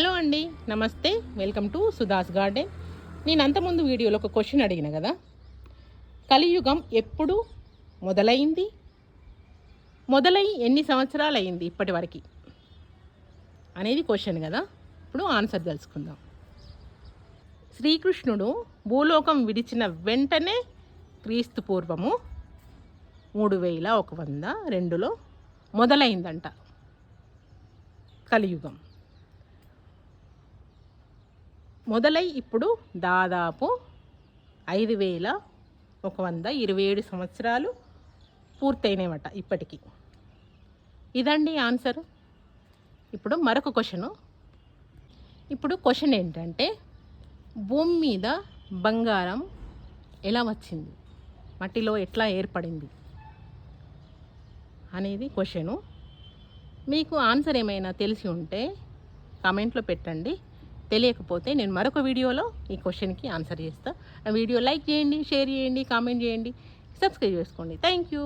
Hello అండి నమస్తే welcome to Sudha's garden. నేను అంతకుముందు వీడియోలో ఒక క్వశ్చన్ అడిగిన కదా? కలియుగం ఎప్పుడు మొదలైంది? మొదలై ఎన్ని సంవత్సరాలు అయింది ఇప్పటి వరకు? అనేది క్వశ్చన్ కదా? ఇప్పుడు ఆన్సర్ తెలుసుకుందాం. శ్రీకృష్ణుడు భూలోకం విడిచిన వెంటనే క్రీస్తు పూర్వము మూడు వేల ఒక వంద రెండులో మొదలైందంట కలియుగం. మొదలై ఇప్పుడు దాదాపు ఐదు వేల ఒక వంద ఇరవై ఏడు సంవత్సరాలు పూర్తయినాయన్నమాట ఇప్పటికీ. ఇదండి ఆన్సర్. ఇప్పుడు మరొక క్వశ్చను. ఇప్పుడు క్వశ్చన్ ఏంటంటే భూమి మీద బంగారం ఎలా వచ్చింది? మట్టిలో ఎట్లా ఏర్పడింది? అనేది క్వశ్చను. మీకు ఆన్సర్ ఏమైనా తెలిసి ఉంటే కామెంట్లో పెట్టండి. తెలియకపోతే నేను మరొక వీడియోలో ఈ క్వశ్చన్కి ఆన్సర్ చేస్తాను ఆ వీడియో లైక్ చేయండి షేర్ చేయండి కామెంట్ చేయండి. సబ్స్క్రైబ్ చేసుకోండి. Thank you